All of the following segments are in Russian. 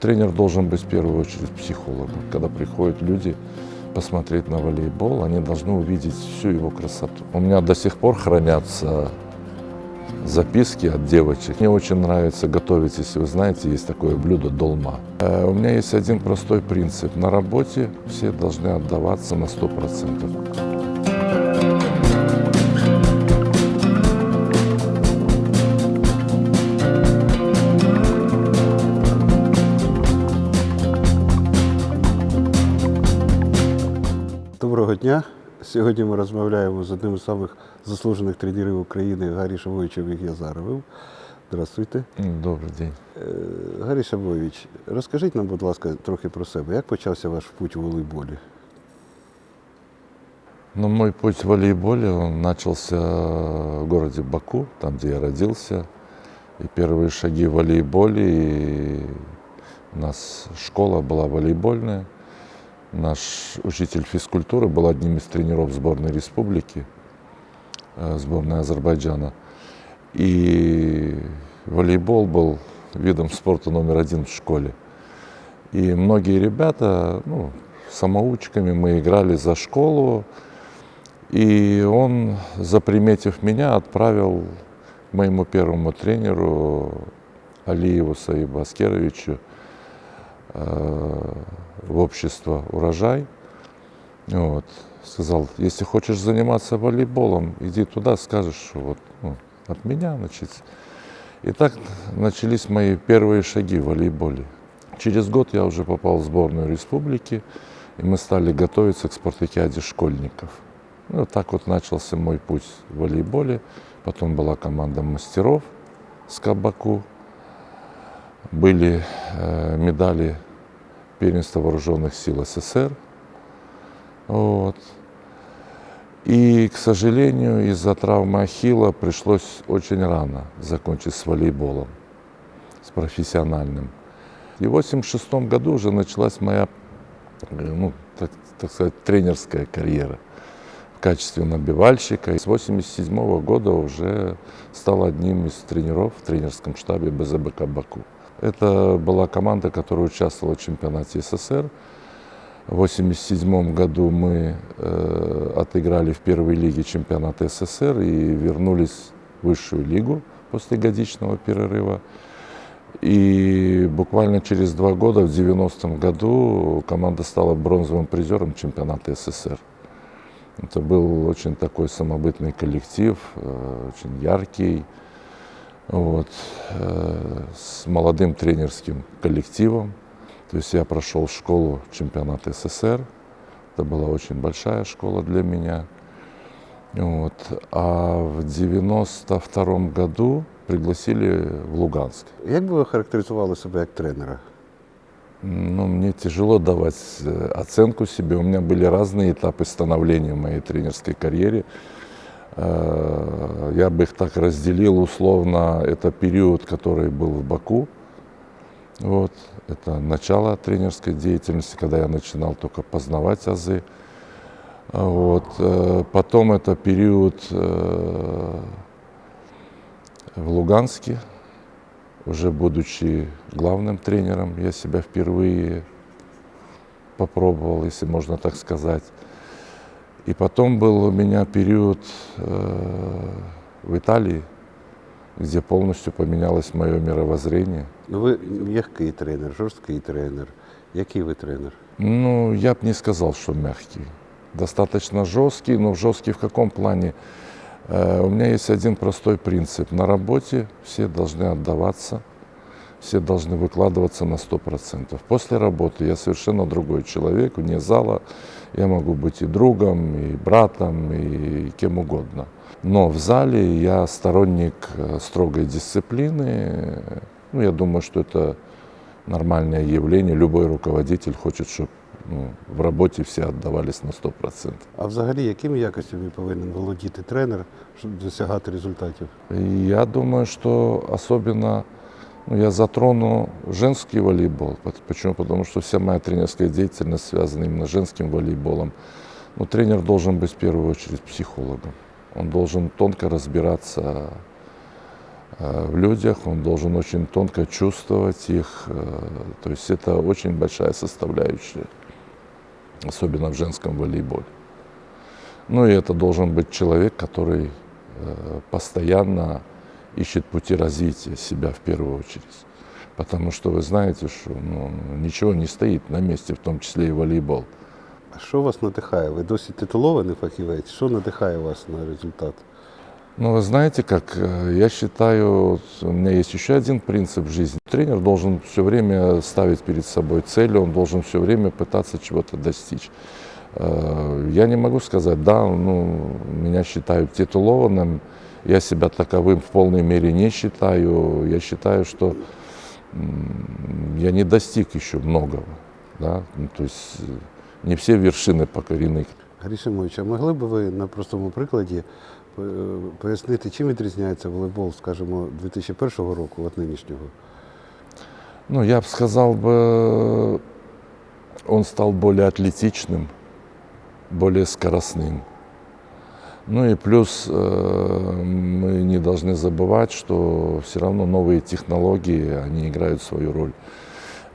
Тренер должен быть в первую очередь психологом. Когда приходят люди посмотреть на волейбол, они должны увидеть всю его красоту. У меня до сих пор хранятся записки от девочек. Мне очень нравится готовить, если вы знаете, есть такое блюдо долма. Э, У меня есть один простой принцип. На работе все должны отдаваться на 100%. дня. Сьогодні ми розмовляємо з одним із самих заслужених тренерів України Гаррі Шавовичем Язаровим. Здравствуйте. М, Добрый день. Е, Гаррі Шавович, розкажіть нам, будь ласка, трохи про себе. Як почався ваш путь у волейболі? Ну, мой путь в волейболе он начался в городе Баку, там, где я родился. И первые шаги в волейболе. И у нас школа была волейбольная. Наш учитель физкультуры был одним из тренеров сборной республики, э, сборной Азербайджана. И волейбол был видом спорта номер один в школе. И многие ребята, ну, самоучками мы играли за школу. И он, заприметив меня, отправил моему первому тренеру Алиеву Саибу Аскеровичу э, в общество «Урожай». Вот. Сказал, если хочешь заниматься волейболом, иди туда, скажешь, вот ну, от меня, значит. И так начались мои первые шаги в волейболе. Через год я уже попал в сборную республики, и мы стали готовиться к спартакиаде школьников. Ну, так вот начался мой путь в волейболе. Потом была команда мастеров с Кабаку. Были э, медали первенства вооруженных сил СССР. Вот. И, к сожалению, из-за травмы Ахилла пришлось очень рано закончить с волейболом, с профессиональным. И в 86 году уже началась моя, э, ну, так, так сказать, тренерская карьера в качестве набивальщика. И с 87 года уже стал одним из тренеров в тренерском штабе БЗБК «Баку». Это была команда, которая участвовала в чемпионате СССР. В 1987 году мы э, отыграли в первой лиге чемпионата СССР и вернулись в высшую лигу после годичного перерыва. И буквально через два года, в 90-м году, команда стала бронзовым призером чемпионата СССР. Это был очень такой самобытный коллектив, э, очень яркий, вот, э, с молодым тренерским коллективом. То есть я прошел школу чемпионата СССР. Это была очень большая школа для меня. Вот. А в 92 году пригласили в Луганск. Як би ви характеризували себе як тренера? Ну, мне тяжело давать э, оценку себе. У меня были разные этапы становления в моей тренерской карьере. Э, Я бы их так разделил условно. Это период, который был в Баку. Вот. Это начало тренерской деятельности, когда я начинал только познавать азы. Вот. э, Потом это период э, в Луганске, уже будучи главным тренером, я себя впервые попробовал, если можно так сказать. И потом был у меня период э, в Италии, где полностью поменялось мое мировоззрение. Ну, ви м'який тренер, жорсткий тренер. Який ви тренер? Ну, я бы не сказал, что мягкий. Достаточно жесткий, но жесткий в каком плане? Э, У меня есть один простой принцип. На работе все должны отдаваться, все должны выкладываться на 100%. После работы я совершенно другой человек, вне зала. Я могу быть и другом, и братом, и кем угодно. Но в зале я сторонник э, строгой дисциплины. Ну, я думаю, что это нормальное явление. Любой руководитель хочет, чтобы ну, в работе все отдавались на 100%. А взагалі, якими якостями повинен володіти тренер, щоб досягати результатів? И я думаю, что особенно ну, я затрону женский волейбол. Почему? Потому что вся моя тренерская деятельность связана именно с женским волейболом. Но тренер должен быть в первую очередь психологом. Он должен тонко разбираться э, в людях, он должен очень тонко чувствовать их. э, То есть это очень большая составляющая, особенно в женском волейболе. Ну и это должен быть человек, который э, постоянно ищет пути развития себя в первую очередь. Потому что вы знаете, что ну, ничего не стоит на месте, в том числе и волейбол. А що вас надихає? Ви досі титулований фахівець. Що надихає вас на результат? Ну, вы знаете, как э, я считаю, вот у меня есть еще один принцип в жизни. Тренер должен все время ставить перед собой цели, он должен все время пытаться чего-то достичь. Э, Я не могу сказать, да, ну, меня считают титулованным, я себя таковым в полной мере не считаю. Я считаю, что м, я не достиг еще многого. Да? Ну, то есть э, не все вершины покорены. Гаррій Шимович, а могли б ви на простому прикладі е, пояснити, чим відрізняється волейбол, скажімо, 2001 року від нинішнього? Ну, я бы сказал бы, он стал более атлетичным, более скоростным. Ну и плюс э, мы не должны забывать, что все равно новые технологии, они играют свою роль.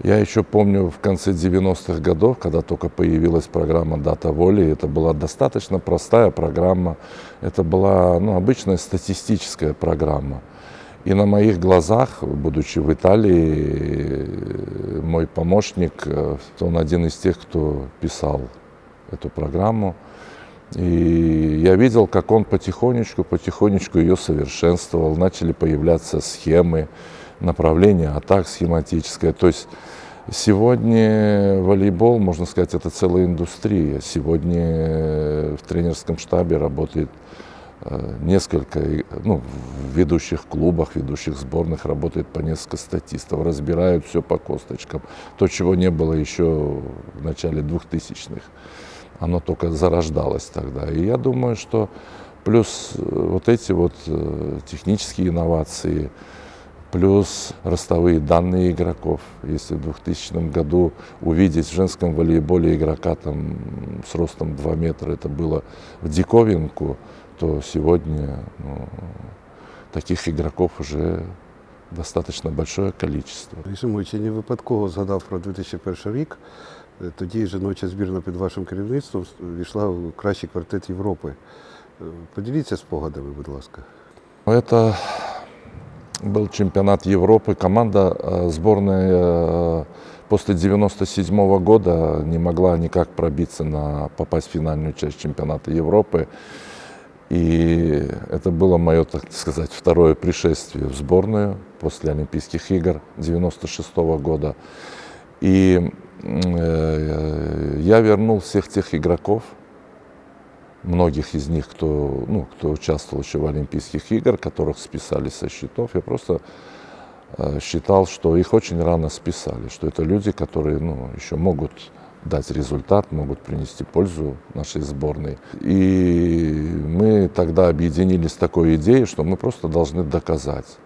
Я еще помню в конце 90-х годов, когда только появилась программа «Дата воли», это была достаточно простая программа, это была ну, обычная статистическая программа. И на моих глазах, будучи в Италии, мой помощник, э, он один из тех, кто писал эту программу. И я видел, как он потихонечку, потихонечку ее совершенствовал. Начали появляться схемы, направление атак схематическое. То есть сегодня волейбол, можно сказать, это целая индустрия. Сегодня в тренерском штабе работает э, несколько, ну, в ведущих клубах, ведущих сборных работает по несколько статистов, разбирают все по косточкам. То, чего не было еще в начале 2000-х. Оно только зарождалось тогда. И я думаю, что плюс э, вот эти вот э, технические инновации, плюс ростовые данные игроков. Если в 2000 году увидеть в женском волейболе игрока там, с ростом 2 метра, это было в диковинку, то сегодня ну, таких игроков уже достаточно большое количество. Я не випадково згадав про 2001 рік. Е, Тоді жіноча збірна під вашим керівництвом війшла в кращий квартет Європи. Е, Поділіться спогадами, будь ласка. Это был чемпионат Европы. Команда э, сборная э, после 97 года не могла никак пробиться на попасть в финальную часть чемпионата Европы. И это было мое, так сказать, второе пришествие в сборную после Олимпийских игр 96 года. И э, я вернул всех тех игроков, многих из них, кто, ну, кто участвовал еще в Олимпийских играх, которых списали со счетов. Я просто э, считал, что их очень рано списали, что это люди, которые ну, еще могут дать результат, могут принести пользу нашей сборной. И мы тогда объединились с такой идеей, что мы просто должны доказать,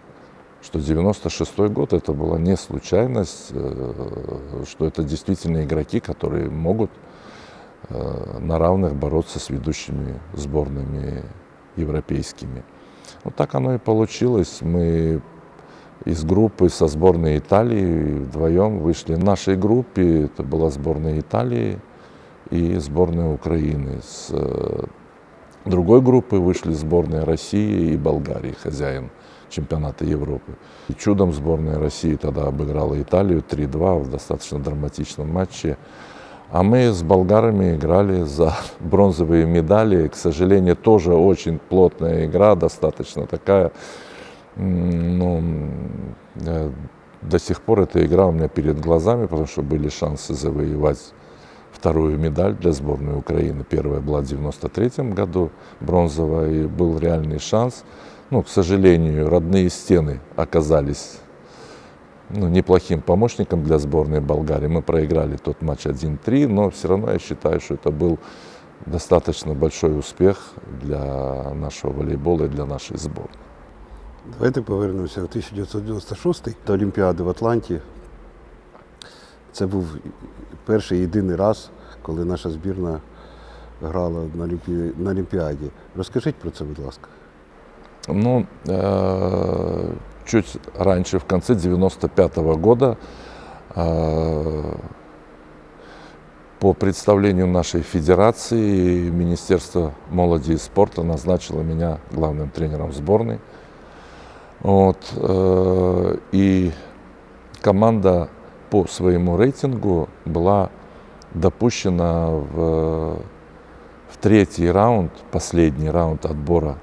что 96 год это была не случайность, э, что это действительно игроки, которые могут э, на равных бороться с ведущими сборными европейскими. Вот так оно и получилось. Мы из группы со сборной Италии вдвоем вышли. В нашей группе это была сборная Италии и сборная Украины. С э, другой группы вышли сборная России и Болгарии, хозяин чемпионата Европы. И чудом сборная России тогда обыграла Италию 3-2 в достаточно драматичном матче. А мы с болгарами играли за бронзовые медали. К сожалению, тоже очень плотная игра, достаточно такая. Ну, э, до сих пор эта игра у меня перед глазами, потому что были шансы завоевать вторую медаль для сборной Украины. Первая была в 93 году, бронзовая, и был реальный шанс Ну, к сожалению, родные стены оказались ну, неплохим помощником для сборной Болгарии. Мы проиграли тот матч 1-3, но все равно я считаю, что это был достаточно большой успех для нашего волейбола и для нашей сборной. Давайте повернемося в 1996 до Олімпіади в Атланті. Це був перший єдиний раз, коли наша збірна грала на, Олімпі... на Олімпіаді. Розкажіть про це, будь ласка. Ну, э, чуть раньше, в конце 95 года, э, по представлению нашей федерации, Министерство молоди и спорта назначило меня главным тренером сборной. Вот, э, и команда по своему рейтингу была допущена в, в третий раунд, последний раунд отбора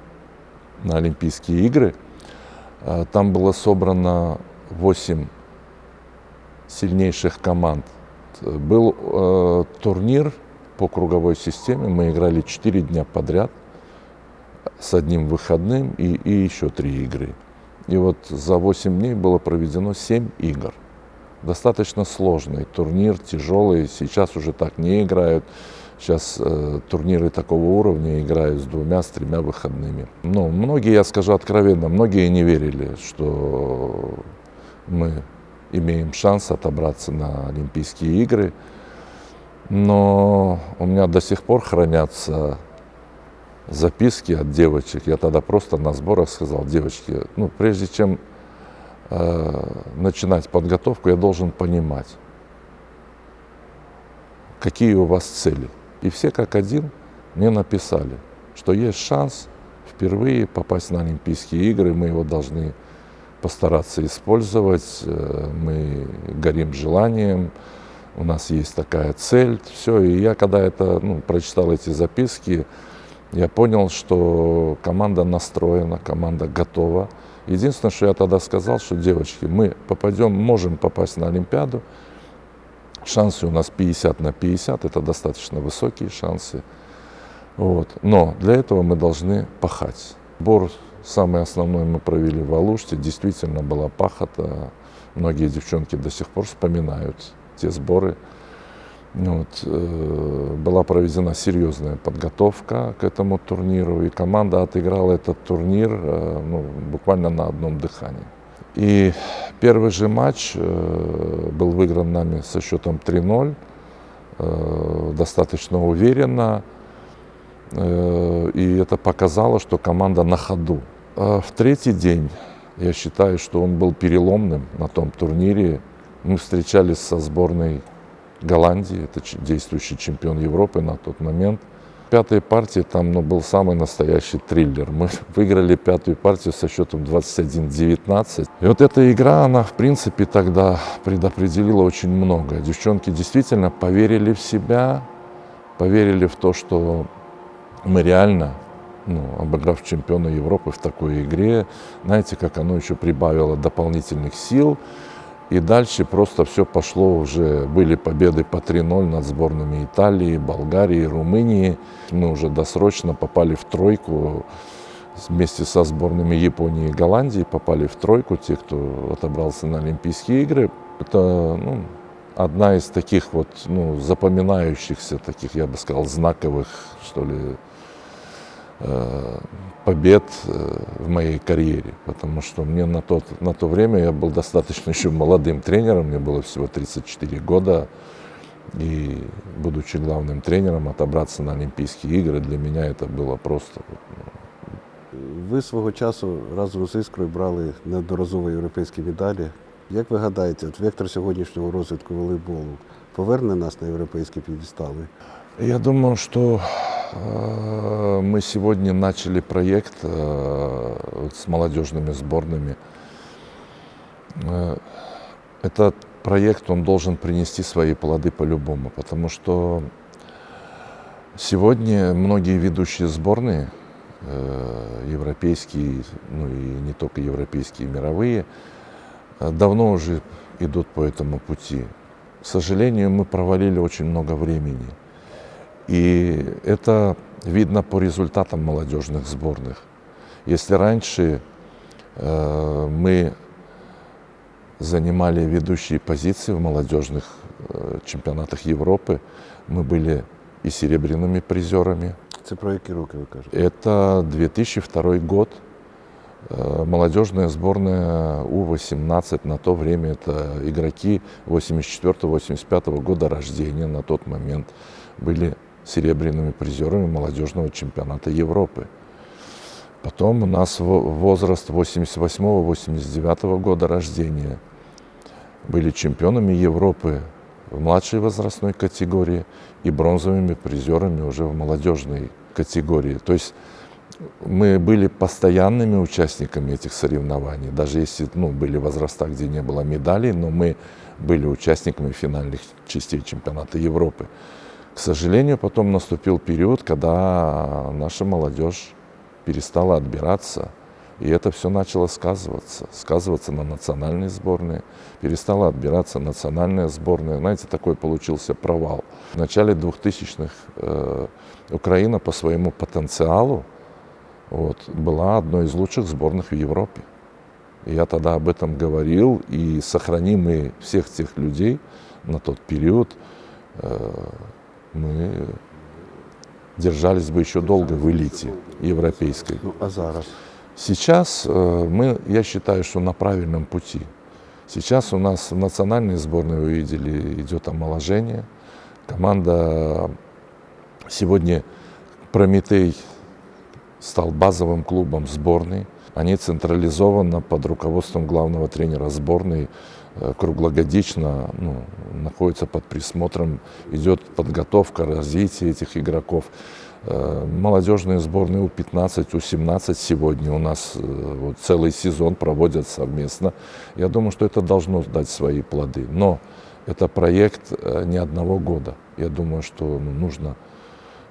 на Олимпийские игры. Э, Там было собрано 8 сильнейших команд. Был э, турнир по круговой системе, мы играли 4 дня подряд с одним выходным и, и еще 3 игры. И вот за 8 дней было проведено 7 игр. Достаточно сложный турнир, тяжелый. Сейчас уже так не играют. Сейчас э, турниры такого уровня играют с двумя, с тремя выходными. Ну, многие, я скажу откровенно, многие не верили, что мы имеем шанс отобраться на Олимпийские игры. Но у меня до сих пор хранятся записки от девочек. Я тогда просто на сборах сказал, девочки, ну, прежде чем э, начинать подготовку, я должен понимать, какие у вас цели. И все как один мне написали, что есть шанс впервые попасть на Олимпийские игры, мы его должны постараться использовать, э, мы горим желанием, у нас есть такая цель, все. И я когда это, ну, прочитал эти записки, я понял, что команда настроена, команда готова. Единственное, что я тогда сказал, что девочки, мы попадем, можем попасть на Олимпиаду. Шансы у нас 50 на 50, это достаточно высокие шансы. Вот. Но для этого мы должны пахать. Бор самый основной мы провели в Алуште. Действительно была пахота. Многие девчонки до сих пор вспоминают те сборы. Вот, э, была проведена серьезная подготовка к этому турниру, и команда отыграла этот турнир э, ну, буквально на одном дыхании. И первый же матч э, был выигран нами со счетом 3-0, э, достаточно уверенно, э, и это показало, что команда на ходу. А в третий день, я считаю, что он был переломным на том турнире. Мы встречались со сборной Голландии, это действующий чемпион Европы на тот момент. Пятой партии там ну, был самый настоящий триллер. Мы выиграли пятую партию со счетом 21-19. И вот эта игра, она в принципе тогда предопределила очень многое. Девчонки действительно поверили в себя, поверили в то, что мы реально, ну, обыграв чемпиона Европы в такой игре, знаете, как оно еще прибавило дополнительных сил. И дальше просто все пошло уже, были победы по 3-0 над сборными Италии, Болгарии, Румынии. Мы уже досрочно попали в тройку вместе со сборными Японии и Голландии, попали в тройку, те, кто отобрался на Олимпийские игры. Это ну, одна из таких вот ну, запоминающихся, таких, я бы сказал, знаковых, что ли, побед э, в моей карьере, потому что мне на, тот, на то время я был достаточно еще молодым тренером, мне было всего 34 года, и будучи главным тренером, отобраться на Олимпийские игры, для меня это было просто вот, ну, Ви свого часу разом з Іскрою брали неодноразово європейські медалі. Як ви гадаєте, от вектор сьогоднішнього розвитку волейболу поверне нас на європейські п'єдестали? Я думаю, что э, мы сегодня начали проект э, с молодежными сборными. Э, этот проект, он должен принести свои плоды по-любому, потому что сегодня многие ведущие сборные, э, европейские, ну и не только европейские, мировые, э, давно уже идут по этому пути. К сожалению, мы провалили очень много времени. И это видно по результатам молодежных сборных. Если раньше э, мы занимали ведущие позиции в молодежных э, чемпионатах Европы, мы были и серебряными призерами. Це про які роки ви кажете? Это 2002 год. Э, Молодежная сборная У-18 на то время это игроки 84-85 года рождения на тот момент были серебряными призерами молодежного чемпионата Европы. Потом у нас во- возраст 88-89 года рождения. Были чемпионами Европы в младшей возрастной категории и бронзовыми призерами уже в молодежной категории. То есть мы были постоянными участниками этих соревнований, даже если ну, были возраста, где не было медалей, но мы были участниками финальных частей чемпионата Европы. К сожалению, потом наступил период, когда наша молодежь перестала отбираться, и это все начало сказываться, сказываться на национальной сборной, перестала отбираться национальная сборная. Знаете, такой получился провал. В начале 2000-х э, Украина по своему потенциалу вот, была одной из лучших сборных в Европе. Я тогда об этом говорил, и сохраним всех тех людей на тот период, э, мы держались бы еще долго в элите европейской. Ну, а зараз? Сейчас э, мы, я считаю, что на правильном пути. Сейчас у нас в национальной сборной, вы видели, идет омоложение. Команда сегодня Прометей стал базовым клубом сборной. Они централизованно под руководством главного тренера сборной э, круглогодично ну, находятся под присмотром, идет подготовка, развитие этих игроков. Э, Молодежные сборные У-15, У-17 сегодня у нас э, вот, целый сезон проводят совместно. Я думаю, что это должно дать свои плоды. Но это проект не одного года. Я думаю, что ну, нужно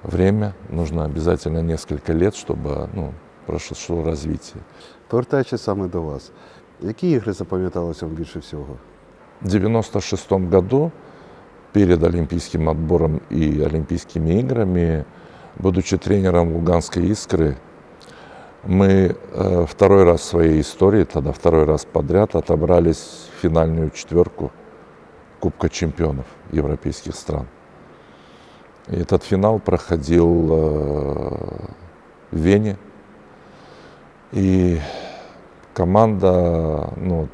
время, нужно обязательно несколько лет, чтобы ну, прошло развитие. Повертаючись саме до вас, які ігри запам'яталися вам більше всього? В 96 году, перед Олимпийским отбором и Олимпийскими играми, будучи тренером Луганской «Искры», мы э, второй раз в своей истории, тогда второй раз подряд, отобрались в финальную четверку Кубка чемпионов европейских стран. И этот финал проходил э, в Вене. и команда, ну, вот,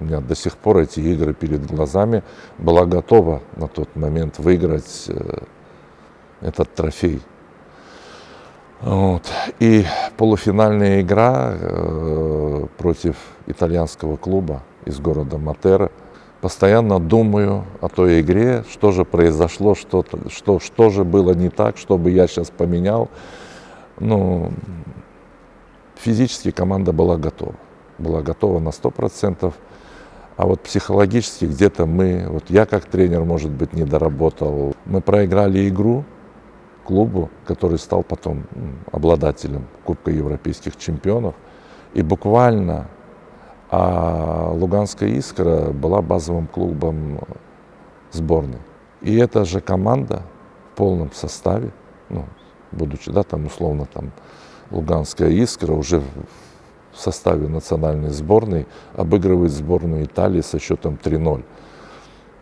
у меня до сих пор эти игры перед глазами, была готова на тот момент выиграть э, этот трофей. Вот. И полуфинальная игра э, против итальянского клуба из города Матера. Постоянно думаю о той игре, что же произошло, что, что, что же было не так, что бы я сейчас поменял. Ну, физически команда была готова. Была готова на 100%. А вот психологически где-то мы, вот я как тренер, может быть, не доработал. Мы проиграли игру клубу, который стал потом обладателем Кубка Европейских чемпионов. И буквально а Луганская «Искра» была базовым клубом сборной. И эта же команда в полном составе, ну, будучи, да, там условно там Луганская «Искра» уже в составе национальной сборной обыгрывает сборную Италии со счетом 3-0.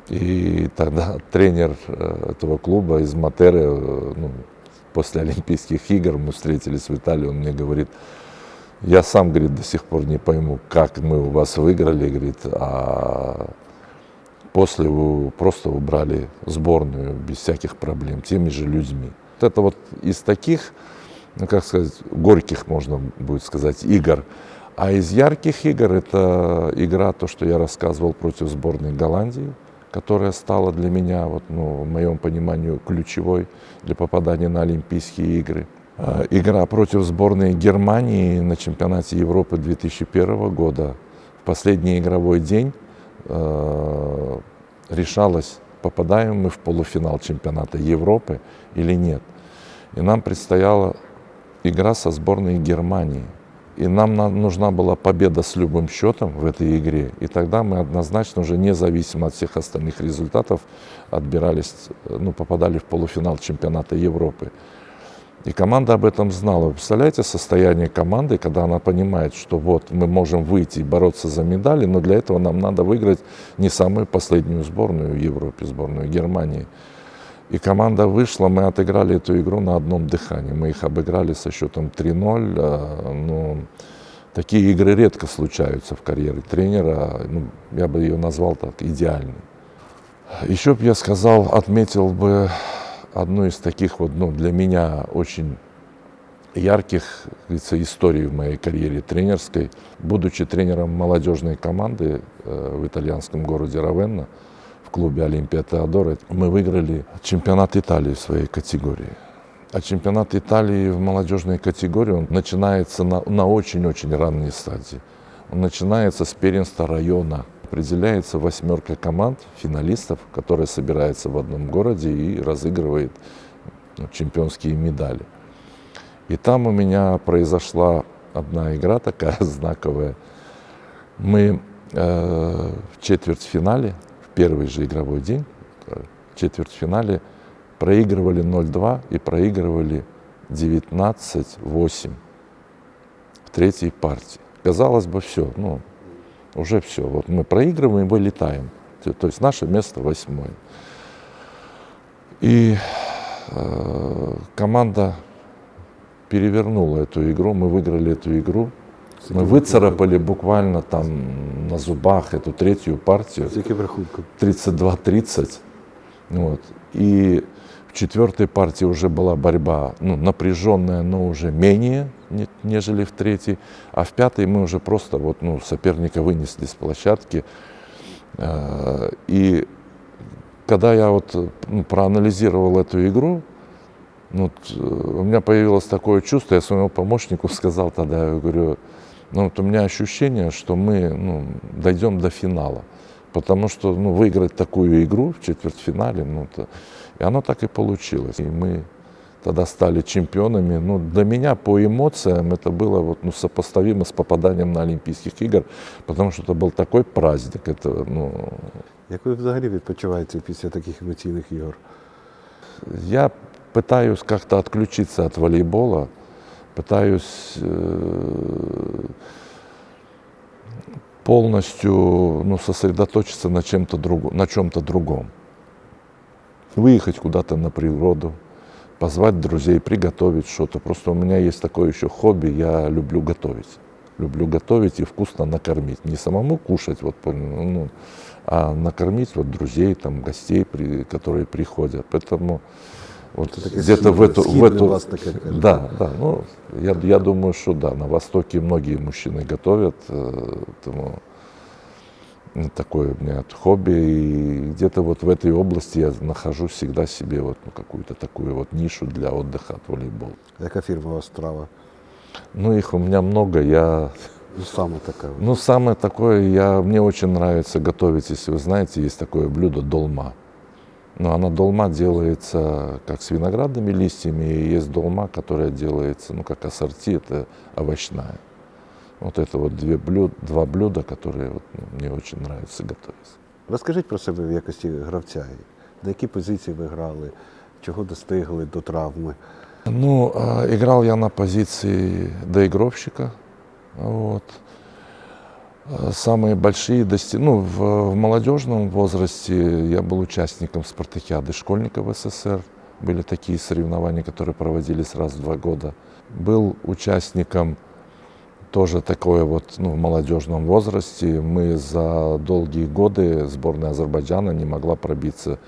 И тогда тренер э, этого клуба из Матеры, э, ну, после Олимпийских игр мы встретились в Италии, он мне говорит, я сам, говорит, до сих пор не пойму, как мы у вас выиграли, говорит, а после вы просто убрали сборную без всяких проблем, теми же людьми. Вот это вот из таких, ну, как сказать, горьких, можно будет сказать, игр. А из ярких игр это игра, то, что я рассказывал против сборной Голландии, которая стала для меня, вот, ну, в моем понимании, ключевой для попадания на Олимпийские игры. Э, Игра против сборной Германии на чемпионате Европы 2001 года. В последний игровой день э, решалось, попадаем мы в полуфинал чемпионата Европы или нет. И нам предстояла игра со сборной Германии. И нам на- нужна была победа с любым счетом в этой игре. И тогда мы однозначно уже независимо от всех остальных результатов отбирались, э, ну, попадали в полуфинал чемпионата Европы. И команда об этом знала. Вы представляете состояние команды, когда она понимает, что вот мы можем выйти и бороться за медали, но для этого нам надо выиграть не самую последнюю сборную в Европе, сборную Германии. И команда вышла, мы отыграли эту игру на одном дыхании. Мы их обыграли со счетом 3-0. э, Но такие игры редко случаются в карьере тренера. Ну, я бы ее назвал так идеальной. Еще бы я сказал, отметил бы одну из таких вот, ну, для меня очень ярких говорится, историй в моей карьере тренерской. Будучи тренером молодежной команды э, в итальянском городе Равенна, в клубе Олимпия Теодора, мы выиграли чемпионат Италии в своей категории. А чемпионат Италии в молодежной категории он начинается на, очень-очень ранней стадии. Он начинается с первенства района. Определяется восьмерка команд, финалистов, которые собираются в одном городе и разыгрывает ну, чемпионские медали. И там у меня произошла одна игра такая знаковая. Мы э, в четвертьфинале, первый же игровой день, э, в четвертьфинале проигрывали 0-2 и проигрывали 19-8 в третьей партии. Казалось бы, все, ну, уже все. Вот мы проигрываем и вылетаем. То- есть наше место восьмое. И э, команда перевернула эту игру, мы выиграли эту игру. Мы выцарапали буквально там на зубах эту третью партию. З яким рахунком? 32-30. Вот. И в четвертой партии уже была борьба ну, напряженная, но уже менее, не- нежели в третьей. А в пятой мы уже просто вот, ну, соперника вынесли с площадки. Э, И когда я вот ну, проанализировал эту игру, ну, э, у меня появилось такое чувство, я своему помощнику сказал тогда, я говорю, ну вот у меня ощущение, что мы ну, дойдем до финала. Потому что ну, выиграть такую игру в четвертьфинале, ну, то, и оно так и получилось. И мы тогда стали чемпионами. Ну, для меня по эмоциям это было вот, ну, сопоставимо с попаданием на Олимпийских игр, потому что это был такой праздник. Это, ну, Як ви взагалі відпочиваєте після таких емоційних ігор? Я пытаюсь как-то отключиться от волейбола, пытаюсь э, полностью ну, сосредоточиться на, чем-то друг, на чем-то другом. Выехать куда-то на природу, позвать друзей, приготовить что-то. Просто у меня есть такое еще хобби, я люблю готовить. Люблю готовить и вкусно накормить. Не самому кушать, вот, ну, а накормить вот друзей, там, гостей, при- которые приходят. Поэтому вот Это такая где-то в східна- эту, в східна эту власна какая-то. да, да, ну я, я думаю, что да, на Востоке многие мужчины готовят, э, поэтому ну, такое у меня хобби, и где-то вот в этой области я нахожу всегда себе вот ну, какую-то такую вот нишу для отдыха от волейбола. Яка фірма у вас страва? Ну их у меня много, я Ну, саме така. Ну, самое такое, я, мне очень нравится готовить, если вы знаете, есть такое блюдо долма. Но она долма делается как с виноградными листьями, и есть долма, которая делается, ну, как ассорти, это овощная. Вот это вот две блюд, два блюда, которые вот, ну, мне очень нравится готовить. Розкажіть про себе в якості гравця. На які позиції ви грали, чого достигли до травми? Ну, а, играл я на позиции доигровщика. Вот. А, Самые большие достижения, ну, в, в молодежном возрасте я был участником спартакиады школьников СССР. Были такие соревнования, которые проводились раз в два года. Был участником тоже такое вот ну, в молодежном возрасте. Мы за долгие годы сборная Азербайджана не могла пробиться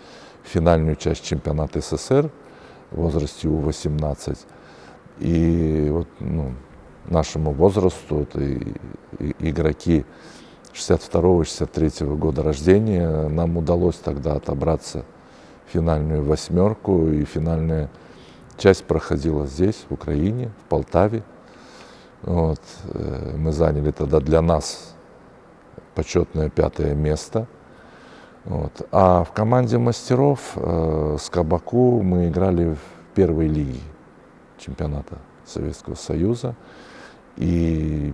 в финальную часть чемпионата СССР в возрасте У-18. И вот ну, нашему возрасту и- игроки 62-63 года рождения, нам удалось тогда отобраться в финальную восьмерку. И финальная часть проходила здесь, в Украине, в Полтаве. Вот. э, Мы заняли тогда для нас почетное пятое место. Вот. А в команде мастеров э, с Кабаку мы играли в первой лиге чемпионата Советского Союза. И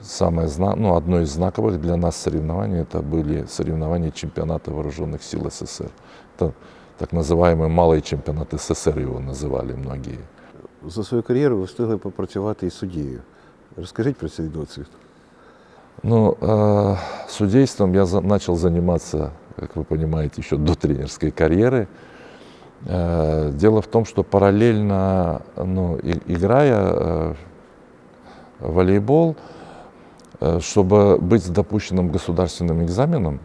самое, зна- ну, одно из знаковых для нас соревнований это были соревнования чемпионата вооруженных сил СССР. Это так называемый малый чемпионат СССР его называли многие. За свою кар'єру ви встигли попрацювати і суддєю. Розкажіть про цей досвід. Ну, э, судейством я за- начал заниматься, как вы понимаете, еще до тренерской карьеры. Э, дело в том, что параллельно, ну, и- играя э, в волейбол, э, чтобы быть допущенным государственным экзаменам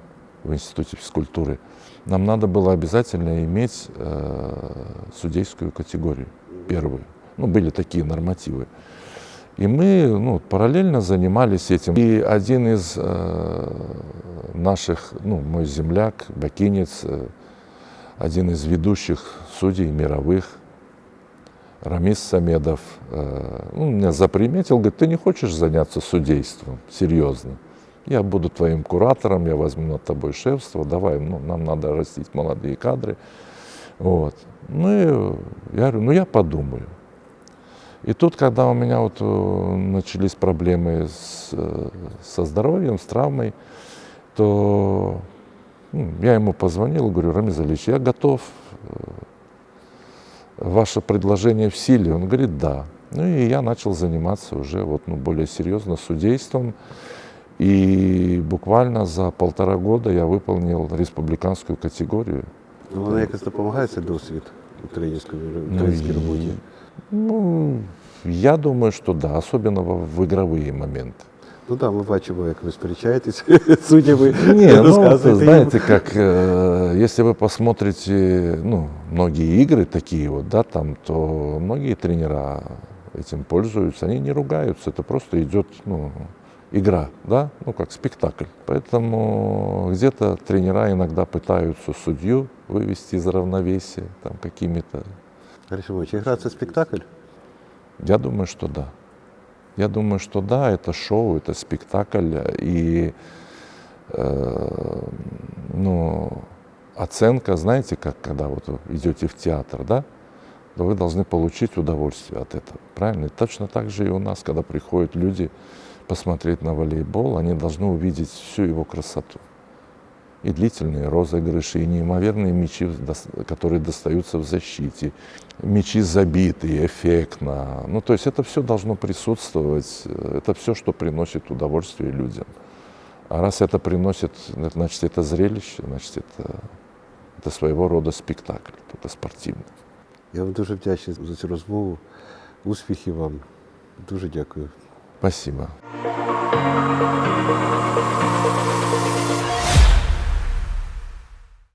в Институте физкультуры, нам надо было обязательно иметь э, судейскую категорию, первую. Ну, были такие нормативы. И мы ну, параллельно занимались этим. И один из э, наших, ну, мой земляк, бакинец, э, один из ведущих судей мировых, Рамис Самедов, э, ну, меня заприметил, говорит, ты не хочешь заняться судейством серьезно? Я буду твоим куратором, я возьму над тобой шефство, давай, ну, нам надо растить молодые кадры. Вот. Ну, и я говорю, ну, я подумаю. И тут, когда у меня вот э, начались проблемы с, э, со здоровьем, с травмой, то ну, я ему позвонил, говорю, Рамиз Алич, я готов, ваше предложение в силе? Он говорит, да. Ну и я начал заниматься уже вот, ну, более серьезно судейством. И буквально за полтора года я выполнил республиканскую категорию. Ну, Вона якось допомагає цей досвід у тренерській, Ну, тренерській и- роботі. Ну, я думаю, что да, особенно в, в игровые моменты. Ну так, ми бачимо, як ви сперечаєтесь з суддями, Не, ну, розказуєте їм. знаете, как, э, если вы посмотрите, ну, многие игры такие вот, да, там, то многие тренера этим пользуются, они не ругаются, это просто идет, ну, игра, да, ну, как спектакль. Поэтому где-то тренера иногда пытаются судью вывести из равновесия, там, какими-то Хорошо, чи гра це спектакль? Я думаю, что да. Я думаю, что да, это шоу, это спектакль. И э, ну, оценка, знаете, как когда вот вы идете в театр, да, то вы должны получить удовольствие от этого. Правильно? И точно так же и у нас, когда приходят люди посмотреть на волейбол, они должны увидеть всю его красоту. И длительные розыгрыши, и неимоверные мячи, которые достаются в защите, мячи забитые, эффектно. Ну, то есть это все должно присутствовать, э, это все, что приносит удовольствие людям. А раз это приносит, э, значит, это зрелище, значит, это, это своего рода спектакль, только спортивный. Я вам дуже вдячний за цю розмову. Успіхів вам. Дуже дякую. Спасибо.